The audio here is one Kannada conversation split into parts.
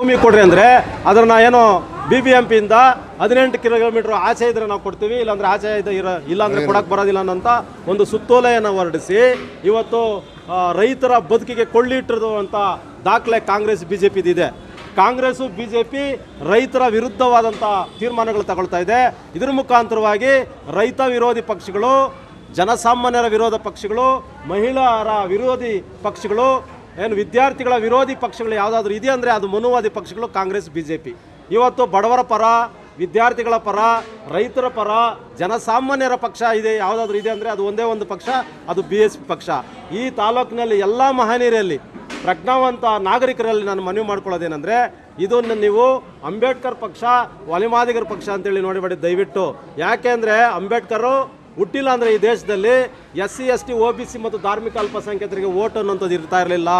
ಭೂಮಿ ಕೊಡ್ರಿ ಅಂದರೆ ಅದನ್ನು ಏನು ಬಿ ಬಿ ಎಂ ಪಿಯಿಂದ ಹದಿನೆಂಟು ಕಿಲೋಮೀಟರ್ ಆಚೆ ಇದ್ರೆ ನಾವು ಕೊಡ್ತೀವಿ, ಇಲ್ಲಾಂದ್ರೆ ಆಚೆ ಇದೆ ಇರೋ ಇಲ್ಲಾಂದರೆ ಕೊಡಕ್ಕೆ ಬರೋದಿಲ್ಲ ಅನ್ನೋಂಥ ಒಂದು ಸುತ್ತೋಲೆಯನ್ನು ಹೊರಡಿಸಿ ಇವತ್ತು ರೈತರ ಬದುಕಿಗೆ ಅಂತ ದಾಖಲೆ ಕಾಂಗ್ರೆಸ್ ಬಿ ಜೆ ಇದೆ. ಕಾಂಗ್ರೆಸ್ಸು ಬಿ ಜೆ ಪಿ ರೈತರ ವಿರುದ್ಧವಾದಂಥ ತೀರ್ಮಾನಗಳು ತಗೊಳ್ತಾ ಇದೆ. ಇದರ ಮುಖಾಂತರವಾಗಿ ರೈತ ವಿರೋಧಿ ಪಕ್ಷಗಳು, ಜನಸಾಮಾನ್ಯರ ವಿರೋಧ ಪಕ್ಷಗಳು, ಮಹಿಳೆಯರ ವಿರೋಧಿ ಪಕ್ಷಗಳು ಏನು ವಿದ್ಯಾರ್ಥಿಗಳ ವಿರೋಧಿ ಪಕ್ಷಗಳು ಯಾವುದಾದ್ರೂ ಇದೆ ಅಂದರೆ ಅದು ಮನುವಾದಿ ಪಕ್ಷಗಳು, ಕಾಂಗ್ರೆಸ್ ಬಿ ಜೆ ಪಿ ಇವತ್ತು ಬಡವರ ಪರ, ವಿದ್ಯಾರ್ಥಿಗಳ ಪರ, ರೈತರ ಪರ, ಜನಸಾಮಾನ್ಯರ ಪಕ್ಷ ಇದೆ, ಯಾವುದಾದ್ರೂ ಇದೆ ಅಂದರೆ ಅದು ಒಂದೇ ಒಂದು ಪಕ್ಷ, ಅದು ಬಿ ಎಸ್ ಪಿ ಪಕ್ಷ. ಈ ತಾಲೂಕಿನಲ್ಲಿ ಎಲ್ಲ ಮಹನೀಯರಲ್ಲಿ, ಪ್ರಜ್ಞಾವಂತ ನಾಗರಿಕರಲ್ಲಿ ನಾನು ಮನವಿ ಮಾಡ್ಕೊಳ್ಳೋದೇನೆಂದರೆ, ಇದನ್ನು ನೀವು ಅಂಬೇಡ್ಕರ್ ಪಕ್ಷ ಒಲಿಮಾದಿಗರ ಪಕ್ಷ ಅಂತೇಳಿ ನೋಡಿಬೇಡಿ ದಯವಿಟ್ಟು. ಯಾಕೆ ಅಂದರೆ ಅಂಬೇಡ್ಕರು ಹುಟ್ಟಿಲ್ಲ ಅಂದರೆ ಈ ದೇಶದಲ್ಲಿ S C, S T O B C ಮತ್ತು ಧಾರ್ಮಿಕ ಅಲ್ಪಸಂಖ್ಯಾತರಿಗೆ ಓಟ್ ಅನ್ನೋಂಥದ್ದು ಇರ್ತಾ ಇರಲಿಲ್ಲ.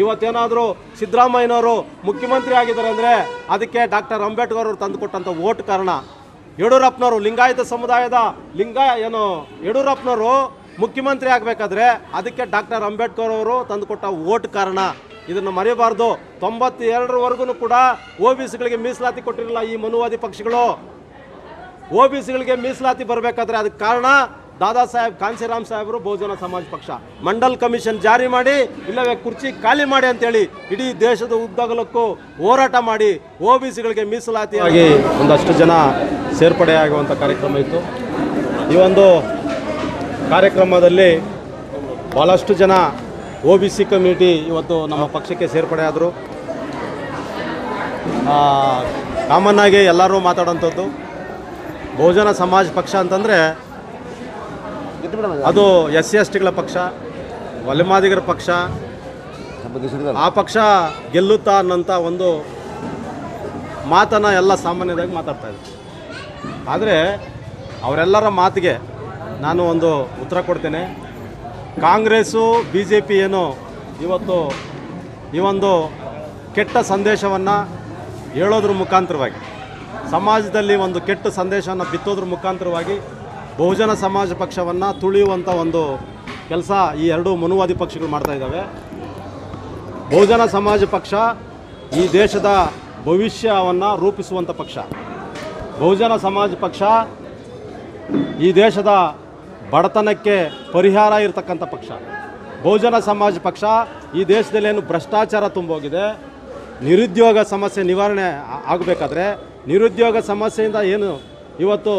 ಇವತ್ತೇನಾದರೂ ಸಿದ್ದರಾಮಯ್ಯನವರು ಮುಖ್ಯಮಂತ್ರಿ ಆಗಿದ್ದಾರೆ ಅಂದರೆ ಅದಕ್ಕೆ ಡಾಕ್ಟರ್ ಅಂಬೇಡ್ಕರ್ ಅವರು ತಂದುಕೊಟ್ಟಂಥ ಓಟ್ ಕಾರಣ. ಯಡಿಯೂರಪ್ಪನವರು ಲಿಂಗಾಯತ ಸಮುದಾಯದ ಲಿಂಗ, ಏನು, ಯಡಿಯೂರಪ್ಪನವರು ಮುಖ್ಯಮಂತ್ರಿ ಆಗಬೇಕಾದ್ರೆ ಅದಕ್ಕೆ ಡಾಕ್ಟರ್ ಅಂಬೇಡ್ಕರ್ ಅವರು ತಂದುಕೊಟ್ಟ ಓಟ್ ಕಾರಣ. ಇದನ್ನು ಮರೆಯಬಾರ್ದು. ತೊಂಬತ್ತೆರಡರವರೆಗೂ ಕೂಡ ಒ ಬಿ ಸಿಗಳಿಗೆ ಮೀಸಲಾತಿ ಕೊಟ್ಟಿರಲಿಲ್ಲ ಈ ಮನುವಾದಿ ಪಕ್ಷಗಳು. ಒ ಬಿ ಸಿಗಳಿಗೆ ಮೀಸಲಾತಿ ಬರಬೇಕಾದ್ರೆ ಅದಕ್ಕೆ ಕಾರಣ ದಾದಾ ಸಾಹೇಬ್ ಕಾಂಶಿರಾಮ್ ಸಾಹೇಬರು, ಬಹುಜನ ಸಮಾಜ ಪಕ್ಷ. ಮಂಡಲ್ ಕಮಿಷನ್ ಜಾರಿ ಮಾಡಿ, ಇಲ್ಲವೇ ಕುರ್ಚಿ ಖಾಲಿ ಮಾಡಿ ಅಂತೇಳಿ ಇಡೀ ದೇಶದ ಉದ್ದಗಲಕ್ಕೂ ಹೋರಾಟ ಮಾಡಿ ಒ ಬಿ ಸಿಗಳಿಗೆ ಮೀಸಲಾತಿಯಾಗಿ ಒಂದಷ್ಟು ಜನ ಸೇರ್ಪಡೆಯಾಗುವಂಥ ಕಾರ್ಯಕ್ರಮ ಇತ್ತು. ಈ ಒಂದು ಕಾರ್ಯಕ್ರಮದಲ್ಲಿ ಭಾಳಷ್ಟು ಜನ ಒ ಬಿ ಸಿ ಕಮಿಟಿ ಇವತ್ತು ನಮ್ಮ ಪಕ್ಷಕ್ಕೆ ಸೇರ್ಪಡೆ ಆದರು. ಆಗಿ ಎಲ್ಲರೂ ಮಾತಾಡೋಂಥದ್ದು. ಬಹುಜನ ಸಮಾಜ ಪಕ್ಷ ಅಂತಂದರೆ ಅದು ಎಸ್ ಸಿ ಎಸ್ ಟಿಗಳ ಪಕ್ಷ ಒಲೆಮಾದಿಗರ ಪಕ್ಷ. ಆ ಪಕ್ಷ ಗೆಲ್ಲುತ್ತಾ ಅನ್ನೋಂಥ ಒಂದು ಮಾತನ್ನು ಎಲ್ಲ ಸಾಮಾನ್ಯವಾಗಿ ಮಾತಾಡ್ತಾ ಇದ್ದೆ ಆದರೆ ಅವರೆಲ್ಲರ ಮಾತಿಗೆ ನಾನು ಒಂದು ಉತ್ತರ ಕೊಡ್ತೇನೆ. ಕಾಂಗ್ರೆಸ್ಸು ಬಿ ಜೆ ಪಿ ಏನು ಇವತ್ತು ಈ ಒಂದು ಕೆಟ್ಟ ಸಂದೇಶವನ್ನು ಹೇಳೋದ್ರ ಮುಖಾಂತರವಾಗಿ ಸಮಾಜದಲ್ಲಿ ಒಂದು ಕೆಟ್ಟ ಸಂದೇಶವನ್ನು ಬಿತ್ತೋದ್ರ ಮುಖಾಂತರವಾಗಿ ಬಹುಜನ ಸಮಾಜ ಪಕ್ಷವನ್ನು ತುಳಿಯುವಂಥ ಒಂದು ಕೆಲಸ ಈ ಎರಡು ಮನುವಾದಿ ಪಕ್ಷಗಳು ಮಾಡ್ತಾ ಇದ್ದಾವೆ. ಬಹುಜನ ಸಮಾಜ ಪಕ್ಷ ಈ ದೇಶದ ಭವಿಷ್ಯವನ್ನು ರೂಪಿಸುವಂಥ ಪಕ್ಷ. ಬಹುಜನ ಸಮಾಜ ಪಕ್ಷ ಈ ದೇಶದ ಬಡತನಕ್ಕೆ ಪರಿಹಾರ ಇರತಕ್ಕಂಥ ಪಕ್ಷ. ಬಹುಜನ ಸಮಾಜ ಪಕ್ಷ ಈ ದೇಶದಲ್ಲಿ ಏನು ಭ್ರಷ್ಟಾಚಾರ ತುಂಬೋಗಿದೆ, ನಿರುದ್ಯೋಗ ಸಮಸ್ಯೆ ನಿವಾರಣೆ ಆಗಬೇಕಾದ್ರೆ ನಿರುದ್ಯೋಗ ಸಮಸ್ಯೆಯಿಂದ ಏನು ಇವತ್ತು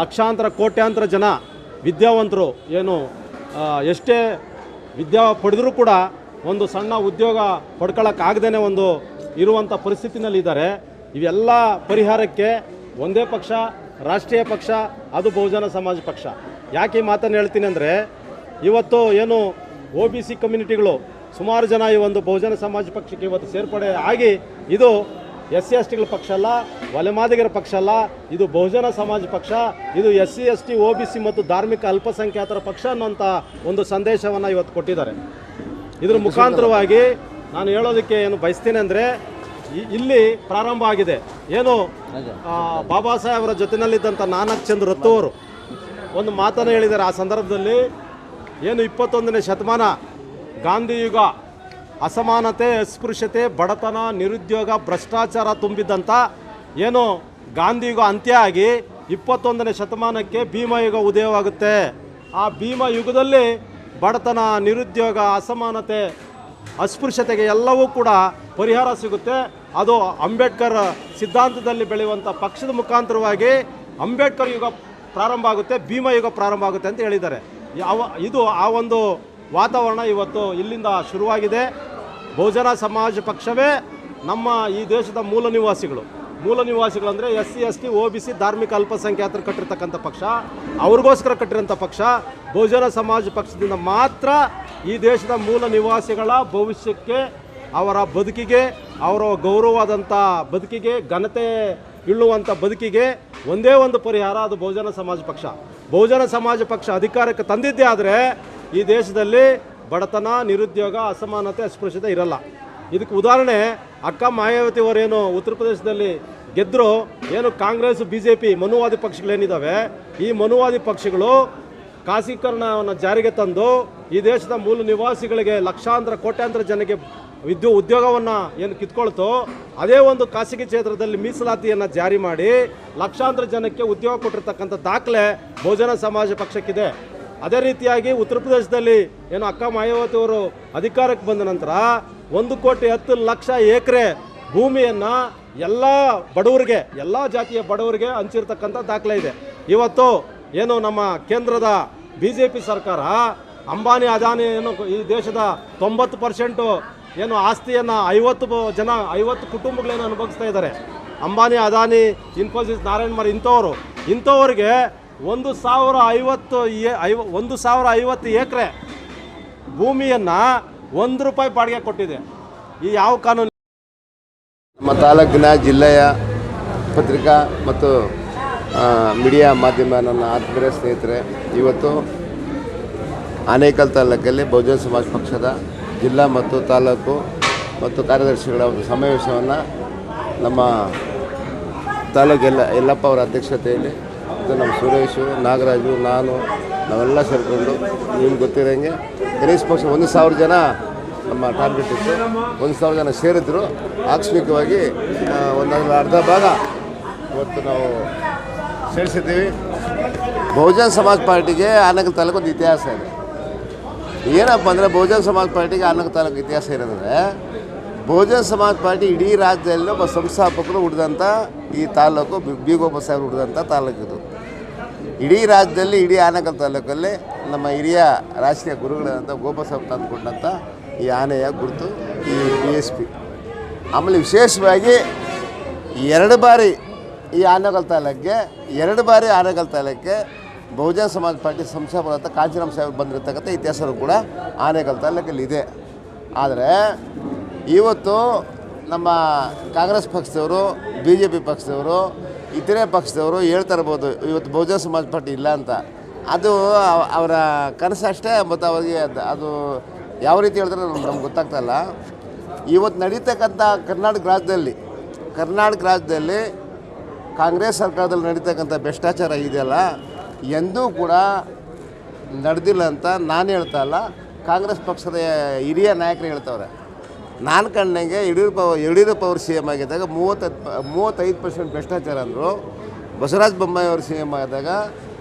ಲಕ್ಷಾಂತರ, ಕೋಟ್ಯಾಂತರ ಜನ ವಿದ್ಯಾವಂತರು ಏನು ಎಷ್ಟೇ ವಿದ್ಯಾ ಪಡೆದರೂ ಕೂಡ ಒಂದು ಸಣ್ಣ ಉದ್ಯೋಗ ಪಡ್ಕೊಳ್ಳೋಕ್ಕಾಗ್ದೇ ಒಂದು ಇರುವಂಥ ಪರಿಸ್ಥಿತಿನಲ್ಲಿ ಇದ್ದಾರೆ ಇವೆಲ್ಲ ಪರಿಹಾರಕ್ಕೆ ಒಂದೇ ಪಕ್ಷ, ರಾಷ್ಟ್ರೀಯ ಪಕ್ಷ, ಅದು ಬಹುಜನ ಸಮಾಜ ಪಕ್ಷ. ಯಾಕೆ ಈ ಮಾತನ್ನು ಹೇಳ್ತೀನಿ ಅಂದರೆ, ಇವತ್ತು ಏನು ಒ ಬಿ ಸಿ ಕಮ್ಯುನಿಟಿಗಳು ಸುಮಾರು ಜನ ಈ ಒಂದು ಬಹುಜನ ಸಮಾಜ ಪಕ್ಷಕ್ಕೆ ಇವತ್ತು ಸೇರ್ಪಡೆ ಆಗಿ ಇದು ಎಸ್ ಸಿ ಎಸ್ ಟಿಗಳ ಪಕ್ಷ ಅಲ್ಲ ಒಲೆಮಾದಿಗರ ಪಕ್ಷ ಅಲ್ಲ, ಇದು ಬಹುಜನ ಸಮಾಜ ಪಕ್ಷ, ಇದು S C S T O B C ಮತ್ತು ಧಾರ್ಮಿಕ ಅಲ್ಪಸಂಖ್ಯಾತರ ಪಕ್ಷ ಅನ್ನೋಂಥ ಒಂದು ಸಂದೇಶವನ್ನು ಇವತ್ತು ಕೊಟ್ಟಿದ್ದಾರೆ. ಇದರ ಮುಖಾಂತರವಾಗಿ ನಾನು ಹೇಳೋದಕ್ಕೆ ಏನು ಬಯಸ್ತೀನಿ ಅಂದರೆ ಇಲ್ಲಿ ಪ್ರಾರಂಭ ಆಗಿದೆ. ಏನು ಬಾಬಾ ಸಾಹೇಬರ ಜೊತೆಯಲ್ಲಿದ್ದಂಥ ನಾನಕ್ ಚಂದ್ರ ರತ್ತೋರು ಒಂದು ಮಾತನ್ನು ಹೇಳಿದ್ದಾರೆ. ಆ ಸಂದರ್ಭದಲ್ಲಿ ಏನು ಇಪ್ಪತ್ತೊಂದನೇ ಶತಮಾನ ಗಾಂಧಿ ಯುಗ ಅಸಮಾನತೆ, ಅಸ್ಪೃಶ್ಯತೆ, ಬಡತನ, ನಿರುದ್ಯೋಗ, ಭ್ರಷ್ಟಾಚಾರ ತುಂಬಿದ್ದಂಥ ಏನು ಗಾಂಧಿಗೂ ಅಂತ್ಯ ಆಗಿ ಇಪ್ಪತ್ತೊಂದನೇ ಶತಮಾನಕ್ಕೆ ಭೀಮಯುಗ ಉದಯವಾಗುತ್ತೆ. ಆ ಭೀಮ ಯುಗದಲ್ಲಿ ಬಡತನ, ನಿರುದ್ಯೋಗ, ಅಸಮಾನತೆ, ಅಸ್ಪೃಶ್ಯತೆಗೆ ಎಲ್ಲವೂ ಕೂಡ ಪರಿಹಾರ ಸಿಗುತ್ತೆ. ಅದು ಅಂಬೇಡ್ಕರ್ ಸಿದ್ಧಾಂತದಲ್ಲಿ ಬೆಳೆಯುವಂಥ ಪಕ್ಷದ ಮುಖಾಂತರವಾಗಿ ಅಂಬೇಡ್ಕರ್ ಯುಗ ಪ್ರಾರಂಭ ಆಗುತ್ತೆ, ಭೀಮ ಯುಗ ಪ್ರಾರಂಭ ಆಗುತ್ತೆ ಅಂತ ಹೇಳಿದ್ದಾರೆ. ಯಾವ, ಇದು ಆ ಒಂದು ವಾತಾವರಣ ಇವತ್ತು ಇಲ್ಲಿಂದ ಶುರುವಾಗಿದೆ. ಬಹುಜನ ಸಮಾಜ ಪಕ್ಷವೇ ನಮ್ಮ ಈ ದೇಶದ ಮೂಲ ನಿವಾಸಿಗಳು. ಮೂಲ ನಿವಾಸಿಗಳು ಅಂದರೆ S C S T O B C, ಧಾರ್ಮಿಕ ಅಲ್ಪಸಂಖ್ಯಾತರು ಕಟ್ಟಿರ್ತಕ್ಕಂಥ ಪಕ್ಷ. ಅವ್ರಿಗೋಸ್ಕರ ಕಟ್ಟಿರೋಂಥ ಪಕ್ಷ. ಬಹುಜನ ಸಮಾಜ ಪಕ್ಷದಿಂದ ಮಾತ್ರ ಈ ದೇಶದ ಮೂಲ ನಿವಾಸಿಗಳ ಭವಿಷ್ಯಕ್ಕೆ, ಅವರ ಬದುಕಿಗೆ, ಅವರ ಗೌರವವಾದಂಥ ಬದುಕಿಗೆ, ಘನತೆ ಇಳುವಂಥ ಬದುಕಿಗೆ ಒಂದೇ ಒಂದು ಪರಿಹಾರ ಅದು ಬಹುಜನ ಸಮಾಜ ಪಕ್ಷ. ಬಹುಜನ ಸಮಾಜ ಪಕ್ಷ ಅಧಿಕಾರಕ್ಕೆ ತಂದಿದ್ದೇ ಆದರೆ ಈ ದೇಶದಲ್ಲಿ ಬಡತನ, ನಿರುದ್ಯೋಗ, ಅಸಮಾನತೆ, ಅಸ್ಪೃಶ್ಯತೆ ಇರಲ್ಲ. ಇದಕ್ಕೆ ಉದಾಹರಣೆ, ಅಕ್ಕ ಮಾಯಾವತಿ ಅವರೇನು ಉತ್ತರ ಪ್ರದೇಶದಲ್ಲಿ ಗೆದ್ದರು ಏನು ಕಾಂಗ್ರೆಸ್ ಬಿ ಜೆ ಪಿ ಮನುವಾದಿ ಪಕ್ಷಗಳೇನಿದ್ದಾವೆ ಈ ಮನುವಾದಿ ಪಕ್ಷಗಳು ಖಾಸೀಕರಣವನ್ನು ಜಾರಿಗೆ ತಂದು ಈ ದೇಶದ ಮೂಲ ನಿವಾಸಿಗಳಿಗೆ ಲಕ್ಷಾಂತರ, ಕೋಟ್ಯಾಂತರ ಜನಕ್ಕೆ ವಿದ್ಯು, ಉದ್ಯೋಗವನ್ನು ಏನು ಕಿತ್ಕೊಳ್ತು, ಅದೇ ಒಂದು ಖಾಸಗಿ ಕ್ಷೇತ್ರದಲ್ಲಿ ಮೀಸಲಾತಿಯನ್ನು ಜಾರಿ ಮಾಡಿ ಲಕ್ಷಾಂತರ ಜನಕ್ಕೆ ಉದ್ಯೋಗ ಕೊಟ್ಟಿರ್ತಕ್ಕಂಥ ದಾಖಲೆ ಬಹುಜನ ಸಮಾಜ ಪಕ್ಷಕ್ಕಿದೆ. ಅದೇ ರೀತಿಯಾಗಿ ಉತ್ತರ ಪ್ರದೇಶದಲ್ಲಿ ಏನು ಅಕ್ಕ ಮಾಯಾವತಿ ಅವರು ಅಧಿಕಾರಕ್ಕೆ ಬಂದ ನಂತರ ಒಂದು ಕೋಟಿ ಹತ್ತು ಲಕ್ಷ ಎಕರೆ ಭೂಮಿಯನ್ನು ಎಲ್ಲ ಬಡವರಿಗೆ, ಎಲ್ಲ ಜಾತಿಯ ಬಡವರಿಗೆ ಹಂಚಿರ್ತಕ್ಕಂಥ ದಾಖಲೆ ಇದೆ. ಇವತ್ತು ಏನು ನಮ್ಮ ಕೇಂದ್ರದ ಬಿ ಜೆ ಪಿ ಸರ್ಕಾರ ಅಂಬಾನಿ ಅದಾನಿ ಏನು ಈ ದೇಶದ ತೊಂಬತ್ತು ಪರ್ಸೆಂಟು ಏನು ಆಸ್ತಿಯನ್ನು ಐವತ್ತು ಜನ, ಐವತ್ತು ಕುಟುಂಬಗಳೇನು ಅನುಭವಿಸ್ತಾ ಇದ್ದಾರೆ. ಅಂಬಾನಿ, ಅದಾನಿ, ಇನ್ಫೋಸಿಸ್, ನಾರಾಯಣ್ ಮರ್ ಇಂಥವರು, ಇಂಥವ್ರಿಗೆ ಒಂದು ಸಾವಿರ ಐವತ್ತು ಎ, ಐವ, ಒಂದು ಸಾವಿರ ಐವತ್ತು ಎಕರೆ ಭೂಮಿಯನ್ನು ಒಂದು ರೂಪಾಯಿ ಬಾಡಿಗೆ ಕೊಟ್ಟಿದೆ. ಈ ಯಾವ ಕಾನೂನು ನಮ್ಮ ತಾಲೂಕಿನ ಜಿಲ್ಲೆಯ ಪತ್ರಿಕಾ ಮತ್ತು ಮೀಡಿಯಾ ಮಾಧ್ಯಮ ನನ್ನ ಆತ್ಮೀಯ ಸ್ನೇಹಿತರೆ, ಇವತ್ತು ಆನೇಕಲ್ ತಾಲೂಕಲ್ಲಿ ಬಹುಜನ ಸಮಾಜ ಪಕ್ಷದ ಜಿಲ್ಲಾ ಮತ್ತು ತಾಲೂಕು ಮತ್ತು ಕಾರ್ಯದರ್ಶಿಗಳ ಒಂದು ಸಮಾವೇಶವನ್ನು ನಮ್ಮ ತಾಲೂಕು ಎಲ್ಲ, ಯಲ್ಲಪ್ಪ ಅವರ ಅಧ್ಯಕ್ಷತೆಯಲ್ಲಿ ಮತ್ತು ನಮ್ಮ ಸುರೇಶು, ನಾಗರಾಜು, ನಾನು, ನಾವೆಲ್ಲ ಸೇರಿಕೊಂಡು, ನಿಮ್ಗೆ ಗೊತ್ತಿರೋಂಗೆ ಕನಿಷ್ಠ ಪಕ್ಷ ಒಂದು ಸಾವಿರ ಜನ ನಮ್ಮ ಟಾರ್ಗೆಟ್ ಇತ್ತು. ಒಂದು ಸಾವಿರ ಜನ ಸೇರಿದ್ರು. ಆಕಸ್ಮಿಕವಾಗಿ ಒಂದೊಂದು ಅರ್ಧ ಭಾಗ ಇವತ್ತು ನಾವು ಸೇರಿಸಿದ್ದೀವಿ. ಬಹುಜನ ಸಮಾಜ ಪಾರ್ಟಿಗೆ ಆನಗಲ್ ತಾಲೂಕು ಒಂದು ಇತಿಹಾಸ ಇದೆ. ಏನಪ್ಪ ಅಂದರೆ ಬಹುಜನ ಸಮಾಜ ಪಾರ್ಟಿಗೆ ಆನಗಲ್ ತಾಲೂಕು ಇತಿಹಾಸ ಏನಂದರೆ ಬಹುಜನ ಸಮಾಜ ಪಾರ್ಟಿ ಇಡೀ ರಾಜ್ಯದಲ್ಲಿ ಒಬ್ಬ ಸಂಸ್ಥಾಪಕರು ಹುಡ್ದಂಥ ಈ ತಾಲೂಕು, ಬಿ ಬಿ ಗೋಪಾಲ್ ಸಾಹೇಬ್ ಹುಡ್ದಂಥ ತಾಲೂಕಿದು. ಇಡೀ ರಾಜ್ಯದಲ್ಲಿ, ಇಡೀ ಆನೆಕಲ್ ತಾಲೂಕಲ್ಲಿ ನಮ್ಮ ಹಿರಿಯ ರಾಜಕೀಯ ಗುರುಗಳಾದಂಥ ಗೋಪಸಾಬ್ ತಂದುಕೊಂಡಂಥ ಈ ಆನೆಯ ಗುರುತು ಈ ಬಿ ಎಸ್ ಪಿ ಆಮೇಲೆ ವಿಶೇಷವಾಗಿ ಎರಡು ಬಾರಿ ಈ ಆನೆಗಲ್ ತಾಲೂಕಿಗೆ, ಎರಡು ಬಾರಿ ಆನೆಗಲ್ ತಾಲೂಕಿಗೆ ಬಹುಜನ ಸಮಾಜ ಪಾರ್ಟಿ ಸಂಸ್ಥಾಪಕ ಕಾಂಚೀರಾಮ್ ಸಾಹೇಬ್ ಬಂದಿರತಕ್ಕಂಥ ಕೂಡ ಆನೆಗಲ್ ತಾಲೂಕಲ್ಲಿ ಇದೆ ಆದರೆ ಇವತ್ತು ನಮ್ಮ ಕಾಂಗ್ರೆಸ್ ಪಕ್ಷದವರು ಬಿ ಜೆ ಪಿ ಪಕ್ಷದವರು, ಇತರೆ ಪಕ್ಷದವರು ಹೇಳ್ತಾ ಇರ್ಬೋದು, ಇವತ್ತು ಬಹುಜನ ಸಮಾಜ ಪಾರ್ಟಿ ಇಲ್ಲ ಅಂತ. ಅದು ಅವರ ಕನಸು ಅಷ್ಟೇ, ಮತ್ತು ಅವರಿಗೆ ಅದು ಯಾವ ರೀತಿ ಹೇಳಿದ್ರೆ ನಮ್ಗೆ ನಮ್ಗೆ ಗೊತ್ತಾಗ್ತಾ ಇಲ್ಲ. ಇವತ್ತು ನಡೀತಕ್ಕಂಥ ಕರ್ನಾಟಕ ರಾಜ್ಯದಲ್ಲಿ ಕರ್ನಾಟಕ ರಾಜ್ಯದಲ್ಲಿ ಕಾಂಗ್ರೆಸ್ ಸರ್ಕಾರದಲ್ಲಿ ನಡೀತಕ್ಕಂಥ ಭ್ರಷ್ಟಾಚಾರ ಇದೆಯಲ್ಲ, ಎಂದೂ ಕೂಡ ನಡೆದಿಲ್ಲ ಅಂತ ನಾನು ಹೇಳ್ತಾ ಇಲ್ಲ. ಕಾಂಗ್ರೆಸ್ ಪಕ್ಷದ ಹಿರಿಯ ನಾಯಕರು ಹೇಳ್ತವ್ರೆ. ನಾನು ಕಂಡಂಗೆ ಯಡಿಯೂರಪ್ಪ ಯಡಿಯೂರಪ್ಪ ಅವರು ಸಿ ಎಂ ಆಗಿದ್ದಾಗ ಮೂವತ್ತೈದು ಮೂವತ್ತೈದು ಪರ್ಸೆಂಟ್ ಭ್ರಷ್ಟಾಚಾರ ಅಂದರು. ಬಸವರಾಜ ಬೊಮ್ಮಾಯಿ ಅವರು ಸಿ ಎಂ ಆದಾಗ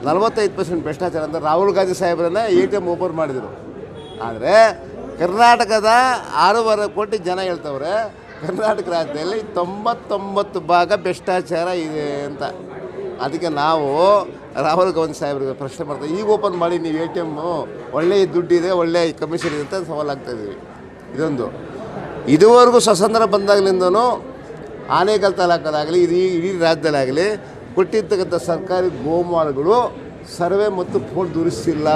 ನಲವತ್ತೈದು ಪರ್ಸೆಂಟ್ ಭ್ರಷ್ಟಾಚಾರ ಅಂದರೆ ರಾಹುಲ್ ಗಾಂಧಿ ಸಾಹೇಬ್ರನ್ನ ಎ ಟಿ ಎಂ ಓಪನ್ ಮಾಡಿದರು. ಆದರೆ ಕರ್ನಾಟಕದ ಆರೂವರೆ ಕೋಟಿ ಜನ ಹೇಳ್ತವ್ರೆ, ಕರ್ನಾಟಕ ರಾಜ್ಯದಲ್ಲಿ ತೊಂಬತ್ತೊಂಬತ್ತು ಭಾಗ ಭ್ರಷ್ಟಾಚಾರ ಇದೆ ಅಂತ. ಅದಕ್ಕೆ ನಾವು ರಾಹುಲ್ ಗಾಂಧಿ ಸಾಹೇಬ್ರಿಗೆ ಪ್ರಶ್ನೆ ಮಾಡ್ತೀವಿ ಈಗ ಓಪನ್ ಮಾಡಿ ನೀವು ಎ ಟಿ ಎಮ್ಮು ಒಳ್ಳೆಯ ದುಡ್ಡಿದೆ ಒಳ್ಳೆಯ ಕಮಿಷನ್ ಇದೆ ಅಂತ ಸವಾಲು ಆಗ್ತಾಯಿದ್ದೀವಿ ಇದೊಂದು. ಇದುವರೆಗೂ ಸ್ವತಂತ್ರ ಬಂದಾಗಲಿಂದನೂ ಆನೇಕಲ್ ತಾಲೂಕದಾಗಲಿ, ಇಡೀ ಇಡೀ ರಾಜ್ಯದಲ್ಲಾಗಲಿ ಕೊಟ್ಟಿರ್ತಕ್ಕಂಥ ಸರ್ಕಾರಿ ಗೋಮಾಳಗಳು ಸರ್ವೆ ಮತ್ತು ಫೋನ್ ದುರಿಸಿಲ್ಲ.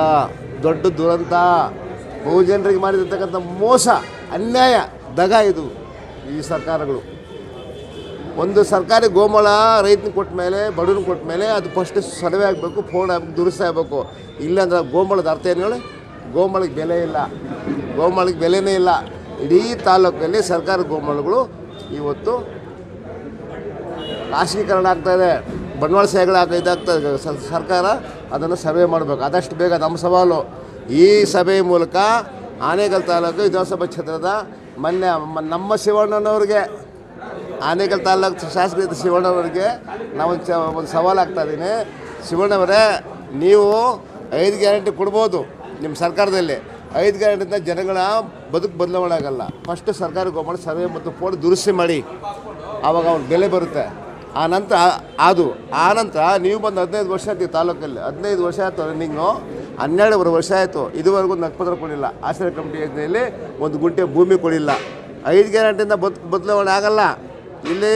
ದೊಡ್ಡ ದುರಂತ. ಬಹುಜನರಿಗೆ ಮಾಡಿರ್ತಕ್ಕಂಥ ಮೋಸ, ಅನ್ಯಾಯ, ದಗ ಇದು ಈ ಸರ್ಕಾರಗಳು. ಒಂದು ಸರ್ಕಾರಿ ಗೋಮಾಳ ರೈತನ ಕೊಟ್ಟ ಮೇಲೆ ಬಡವನ ಕೊಟ್ಟ ಮೇಲೆ ಅದು ಫಸ್ಟ್ ಸರ್ವೆ ಆಗಬೇಕು, ಫೋನ್ ಆಗಬೇಕು ದುರಸ್ತಿ ಆಗಬೇಕು. ಇಲ್ಲಾಂದ್ರೆ ಗೋಮಾಳದ ಅರ್ಥ ಏನು ಹೇಳಿ? ಗೋಮಾಳಿಗೆ ಬೆಲೆ ಇಲ್ಲ. ಗೋಮಾಳಿಗೆ ಬೆಲೆನೇ ಇಲ್ಲ. ಇಡೀ ತಾಲೂಕಲ್ಲಿ ಸರ್ಕಾರಿ ಗೋಮಾಳುಗಳು ಇವತ್ತು ಖಾಸಗೀಕರಣ ಆಗ್ತಾಯಿದೆ ಬಂಡವಾಳ ಹಾಕ ಇದಾಗ್ತದೆ ಸರ್ಕಾರ ಅದನ್ನು ಸರ್ವೆ ಮಾಡಬೇಕು. ಆದಷ್ಟು ಬೇಗ ನಮ್ಮ ಸವಾಲು. ಈ ಸಭೆಯ ಮೂಲಕ ಆನೇಕಲ್ ತಾಲೂಕು ವಿಧಾನಸಭಾ ಕ್ಷೇತ್ರದ ಮೊನ್ನೆ ನಮ್ಮ ಶಿವಣ್ಣನವ್ರಿಗೆ, ಆನೇಕಲ್ ತಾಲೂಕು ಶಾಸಕರಿದ್ದ ಶಿವಣ್ಣನವ್ರಿಗೆ ನಾವು ಚ ಒಂದು ಸವಾಲು ಆಗ್ತಾಯಿದ್ದೀನಿ ಶಿವಣ್ಣವರೇ, ನೀವು ಐದು ಗ್ಯಾರಂಟಿ ಕೊಡ್ಬೋದು ನಿಮ್ಮ ಸರ್ಕಾರದಲ್ಲಿ. ಐದು ಗ್ಯಾರಂಟಿಯಿಂದ ಜನಗಳ ಬದುಕು ಬದಲಾವಣೆ ಆಗಲ್ಲ. ಫಸ್ಟ್ ಸರ್ಕಾರಿ ಗೋಮಾಳ ಸರ್ವೆ ಮತ್ತು ಫೋನ್ ದುರಸ್ತಿ ಮಾಡಿ. ಆವಾಗ ಅವ್ರ ಬೆಲೆ ಬರುತ್ತೆ. ಆ ನಂತರ ಅದು, ಆ ನಂತರ ನೀವು ಬಂದು ಹದಿನೈದು ವರ್ಷ ಆಯ್ತು ತಾಲೂಕಲ್ಲಿ. ಹದಿನೈದು ವರ್ಷ ಆಯಿತು ರನ್ನಿಂಗು ಹನ್ನೆರಡುವರೆ ವರ್ಷ ಆಯಿತು. ಇದುವರೆಗೂ ನಕ್ಪತ್ರ ಕೊಡಿಲ್ಲ ಆಶ್ರಯ ಕಮಿಟಿ ಯೋಜನೆಯಲ್ಲಿ ಒಂದು ಗುಂಟೆ ಭೂಮಿ ಕೊಡಿಲ್ಲ ಐದು ಗ್ಯಾರಂಟಿಯಿಂದ ಬದ್, ಬದಲಾವಣೆ ಆಗಲ್ಲ. ಇಲ್ಲಿ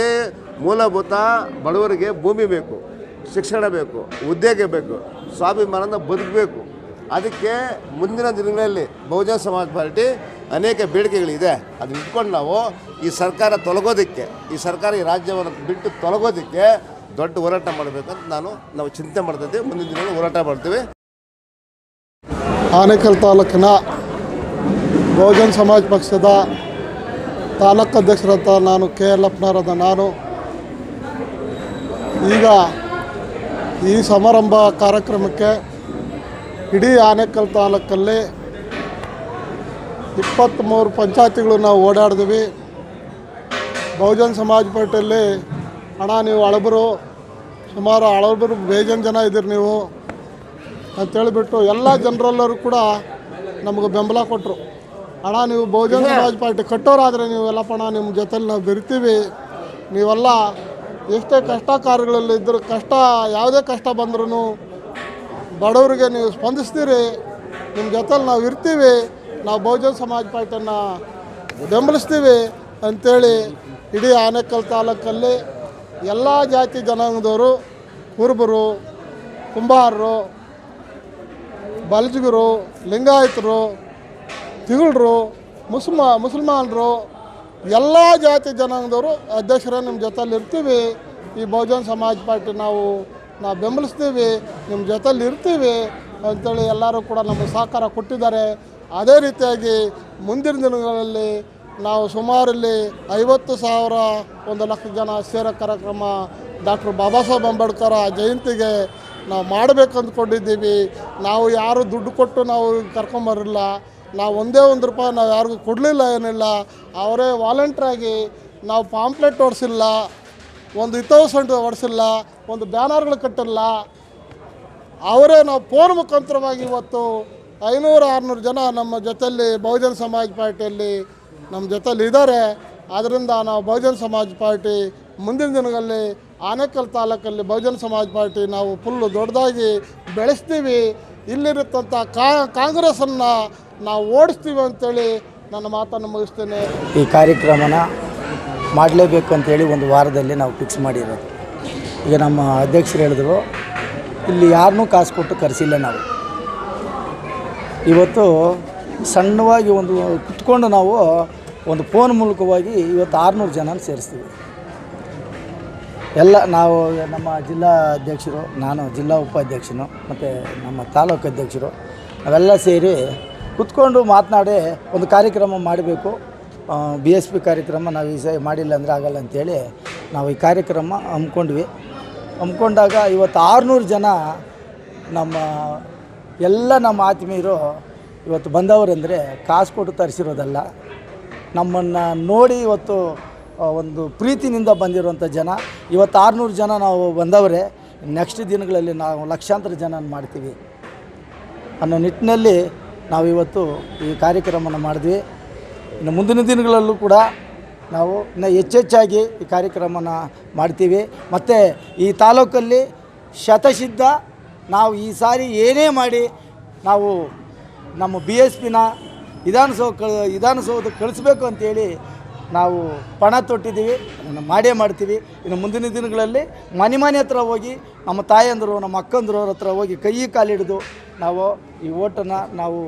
ಮೂಲಭೂತ ಬಡವರಿಗೆ ಭೂಮಿ ಬೇಕು, ಶಿಕ್ಷಣ ಬೇಕು, ಉದ್ಯೋಗ ಬೇಕು ಸ್ವಾಭಿಮಾನದ ಬದುಕಬೇಕು. ಅದಕ್ಕೆ ಮುಂದಿನ ದಿನಗಳಲ್ಲಿ ಬಹುಜನ ಸಮಾಜ ಪಾರ್ಟಿ ಅನೇಕ ಬೇಡಿಕೆಗಳಿದೆ. ಅದನ್ನ ಇಟ್ಕೊಂಡು ನಾವು ಈ ಸರ್ಕಾರ ತೊಲಗೋದಕ್ಕೆ, ಈ ಸರ್ಕಾರ ಈ ರಾಜ್ಯವನ್ನು ಬಿಟ್ಟು ತೊಲಗೋದಕ್ಕೆ ದೊಡ್ಡ ಹೋರಾಟ ಮಾಡಬೇಕಂತ ನಾನು, ನಾವು ಚಿಂತೆ ಮಾಡ್ತಿದ್ದೀವಿ ಮುಂದಿನ ದಿನಗಳಲ್ಲಿ ಹೋರಾಟ ಮಾಡ್ತೀವಿ. ಆನೇಕಲ್ ತಾಲೂಕಿನ ಬಹುಜನ್ ಸಮಾಜ ಪಕ್ಷದ ತಾಲೂಕು ಅಧ್ಯಕ್ಷರಾದ ನಾನು ಕೆ ಯಲ್ಲಪ್ಪನವರಾದ ನಾನು. ಈಗ ಈ ಸಮಾರಂಭ ಕಾರ್ಯಕ್ರಮಕ್ಕೆ ಇಡೀ ಆನೇಕಲ್ ತಾಲೂಕಲ್ಲಿ ಇಪ್ಪತ್ತ್ಮೂರು ಪಂಚಾಯತಿಗಳು ನಾವು ಓಡಾಡಿದ್ವಿ. ಬಹುಜನ್ ಸಮಾಜ್ ಪಾರ್ಟಿಯಲ್ಲಿ ಹಣ ನೀವು ಹಳಬರು ಸುಮಾರು ಹಳಬರು ಬೇಜನ್ ಜನ ಇದ್ದೀರಿ ನೀವು. ಅಂತೇಳಿಬಿಟ್ಟು ಎಲ್ಲ ಜನರೆಲ್ಲರೂ ಕೂಡ ನಮಗೆ ಬೆಂಬಲ ಕೊಟ್ಟರು ಹಣ ನೀವು ಬಹುಜನ್ ಸಮಾಜ್ ಪಾರ್ಟಿ ಕಟ್ಟೋರಾದರೆ ನೀವೆಲ್ಲ ಪಣ ನಿಮ್ಮ ಜೊತೆಲಿ ನಾವು ಬೆರಿತೀವಿ. ನೀವೆಲ್ಲ ಎಷ್ಟೇ ಕಷ್ಟ ಕಾರ್ಯಗಳಲ್ಲಿ ಇದ್ದರೂ ಕಷ್ಟ ಯಾವುದೇ ಕಷ್ಟ ಬಂದ್ರೂ ಬಡವರಿಗೆ ನೀವು ಸ್ಪಂದಿಸ್ತೀರಿ, ನಿಮ್ಮ ಜೊತೆಲಿ ನಾವು ಇರ್ತೀವಿ, ನಾವು ಬಹುಜನ ಸಮಾಜ ಪಾರ್ಟಿಯನ್ನು ಬೆಂಬಲಿಸ್ತೀವಿ ಅಂಥೇಳಿ ಇಡೀ ಆನೇಕಲ್ ತಾಲೂಕಲ್ಲಿ ಎಲ್ಲ ಜಾತಿ ಜನಾಂಗದವರು, ಕುರುಬರು, ಕುಂಬಾರರು, ಬಲ್ಜಿಗರು, ಲಿಂಗಾಯತರು ತಿಗಳರು ಮುಸ್ಮ, ಮುಸಲ್ಮಾನರು, ಎಲ್ಲ ಜಾತಿ ಜನಾಂಗದವರು ಅಧ್ಯಕ್ಷರೇ ನಿಮ್ಮ ಜೊತೆಲಿ ಇರ್ತೀವಿ. ಈ ಬಹುಜನ ಸಮಾಜ ಪಾರ್ಟಿ ನಾವು ನಾವು ಬೆಂಬಲಿಸ್ತೀವಿ ನಿಮ್ಮ ಜೊತೆಲಿ ಇರ್ತೀವಿ ಅಂತೇಳಿ ಎಲ್ಲರೂ ಕೂಡ ನಮಗೆ ಸಹಕಾರ ಕೊಟ್ಟಿದ್ದಾರೆ. ಅದೇ ರೀತಿಯಾಗಿ ಮುಂದಿನ ದಿನಗಳಲ್ಲಿ ನಾವು ಸುಮಾರು ಇಲ್ಲಿ ಐವತ್ತು ಸಾವಿರ ಒಂದು ಲಕ್ಷ ಜನ ಸೇರೋ ಕಾರ್ಯಕ್ರಮ ಡಾಕ್ಟರ್ ಬಾಬಾ ಸಾಹೇಬ್ ಅಂಬೇಡ್ಕರ್ ಜಯಂತಿಗೆ ನಾವು ಮಾಡಬೇಕು ಅಂದ್ಕೊಂಡಿದ್ದೀವಿ ನಾವು ಯಾರು ದುಡ್ಡು ಕೊಟ್ಟು ನಾವು ಕರ್ಕೊಂಬರಲಿಲ್ಲ ನಾವು ಒಂದೇ ಒಂದು ರೂಪಾಯಿ ನಾವು ಯಾರಿಗೂ ಕೊಡಲಿಲ್ಲ ಏನಿಲ್ಲ, ಅವರೇ ವಾಲಂಟ್ರಾಗಿ ನಾವು ಪಾಂಪ್ಲೆಟ್ ಹೊಡೆಸಿಲ್ಲ ಒಂದು ಹಿತವಸಂಟು ಹೊಡ್ಸಿಲ್ಲ ಒಂದು ಬ್ಯಾನರ್ಗಳು ಕಟ್ಟಿಲ್ಲ ಅವರೇ ನಾವು ಫೋನ್ ಮುಖಾಂತರವಾಗಿ ಇವತ್ತು ಐನೂರು ಆರುನೂರು ಜನ ನಮ್ಮ ಜೊತೆಯಲ್ಲಿ ಬಹುಜನ ಸಮಾಜ ಪಾರ್ಟಿಯಲ್ಲಿ ನಮ್ಮ ಜೊತೆಯಲ್ಲಿ ಇದ್ದಾರೆ. ಆದ್ದರಿಂದ ನಾವು ಬಹುಜನ ಸಮಾಜ ಪಾರ್ಟಿ ಮುಂದಿನ ದಿನಗಳಲ್ಲಿ ಆನೇಕಲ್ ತಾಲೂಕಲ್ಲಿ ಬಹುಜನ ಸಮಾಜ ಪಾರ್ಟಿ ನಾವು ಫುಲ್ಲು ದೊಡ್ಡದಾಗಿ ಬೆಳೆಸ್ತೀವಿ. ಇಲ್ಲಿರುತ್ತಂಥ ಕಾಂಗ್ರೆಸ್ಸನ್ನು ನಾವು ಓಡಿಸ್ತೀವಿ ಅಂತೇಳಿ ನನ್ನ ಮಾತನ್ನು ಮುಗಿಸ್ತೇನೆ. ಈ ಕಾರ್ಯಕ್ರಮನ ಮಾಡಲೇಬೇಕು ಅಂತೇಳಿ ಒಂದು ವಾರದಲ್ಲಿ ನಾವು ಫಿಕ್ಸ್ ಮಾಡಿರೋದು. ಈಗ ನಮ್ಮ ಅಧ್ಯಕ್ಷರು ಹೇಳಿದ್ರು, ಇಲ್ಲಿ ಯಾರನ್ನೂ ಕಾಸು ಕೊಟ್ಟು ಕರೆಸಿಲ್ಲ ನಾವು. ಇವತ್ತು ಸಣ್ಣವಾಗಿ ಒಂದು ಕುತ್ಕೊಂಡು ನಾವು ಒಂದು ಫೋನ್ ಮೂಲಕವಾಗಿ ಇವತ್ತು ಆರುನೂರು ಜನನ ಸೇರಿಸ್ತೀವಿ. ಎಲ್ಲ ನಾವು ನಮ್ಮ ಜಿಲ್ಲಾ ಅಧ್ಯಕ್ಷರು, ನಾನು ಜಿಲ್ಲಾ ಉಪಾಧ್ಯಕ್ಷನು ಮತ್ತು ನಮ್ಮ ತಾಲೂಕು ಅಧ್ಯಕ್ಷರು, ನಾವೆಲ್ಲ ಸೇರಿ ಕುತ್ಕೊಂಡು ಮಾತನಾಡಿ ಒಂದು ಕಾರ್ಯಕ್ರಮ ಮಾಡಬೇಕು. ಬಿ ಎಸ್ ಪಿ ಕಾರ್ಯಕ್ರಮ ನಾವು ಈ ಸಹ ಮಾಡಿಲ್ಲ ಅಂದರೆ ಆಗಲ್ಲ ಅಂಥೇಳಿ ನಾವು ಈ ಕಾರ್ಯಕ್ರಮ ಹಮ್ಮಿಕೊಂಡ್ವಿ. ಹಮ್ಮಿಕೊಂಡಾಗ ಇವತ್ತು ಆರುನೂರು ಜನ ನಮ್ಮ ಎಲ್ಲ ನಮ್ಮ ಆತ್ಮೀಯರು ಇವತ್ತು ಬಂದವರೆಂದರೆ ಕಾಸು ಕೊಟ್ಟು ತರಿಸಿರೋದಲ್ಲ. ನಮ್ಮನ್ನು ನೋಡಿ ಇವತ್ತು ಒಂದು ಪ್ರೀತಿನಿಂದ ಬಂದಿರುವಂಥ ಜನ. ಇವತ್ತು ಆರುನೂರು ಜನ ನಾವು ಬಂದವರೇ. ನೆಕ್ಸ್ಟ್ ದಿನಗಳಲ್ಲಿ ನಾವು ಲಕ್ಷಾಂತರ ಜನ ಮಾಡ್ತೀವಿ. ಅನ್ನೋ ನಿಟ್ಟಿನಲ್ಲಿ ನಾವು ಇವತ್ತು ಈ ಕಾರ್ಯಕ್ರಮನ ಮಾಡಿದ್ವಿ. ಇನ್ನು ಮುಂದಿನ ದಿನಗಳಲ್ಲೂ ಕೂಡ ನಾವು ಇನ್ನು ಹೆಚ್ಚೆಚ್ಚಾಗಿ ಈ ಕಾರ್ಯಕ್ರಮನ ಮಾಡ್ತೀವಿ. ಮತ್ತು ಈ ತಾಲೂಕಲ್ಲಿ ಶತಸಿದ್ಧ ನಾವು ಈ ಸಾರಿ ಏನೇ ಮಾಡಿ ನಾವು ನಮ್ಮ ಬಿ ಎಸ್ ಪಿನ ವಿಧಾನಸೌಧ ಕ ವಿಧಾನಸೌಧಕ್ಕೆ ಕಳಿಸ್ಬೇಕು ಅಂತೇಳಿ ನಾವು ಪಣ ತೊಟ್ಟಿದ್ದೀವಿ. ಅದನ್ನು ಮಾಡೇ ಮಾಡ್ತೀವಿ. ಇನ್ನು ಮುಂದಿನ ದಿನಗಳಲ್ಲಿ ಮನೆ ಮನೆ ಹತ್ರ ಹೋಗಿ ನಮ್ಮ ತಾಯಂದರು, ನಮ್ಮ ಅಕ್ಕಂದ್ರು ಹತ್ರ ಹೋಗಿ ಕೈ ಕಾಲಿಡಿದು ನಾವು ಈ ಓಟನ್ನು ನಾವು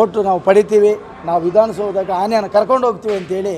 ಓಟು ನಾವು ಪಡಿತೀವಿ ನಾವು ವಿಧಾನಸೌಧಕ್ಕೆ ಆನೆಯನ್ನು ಕರ್ಕೊಂಡು ಹೋಗ್ತೀವಿ ಅಂತೇಳಿ.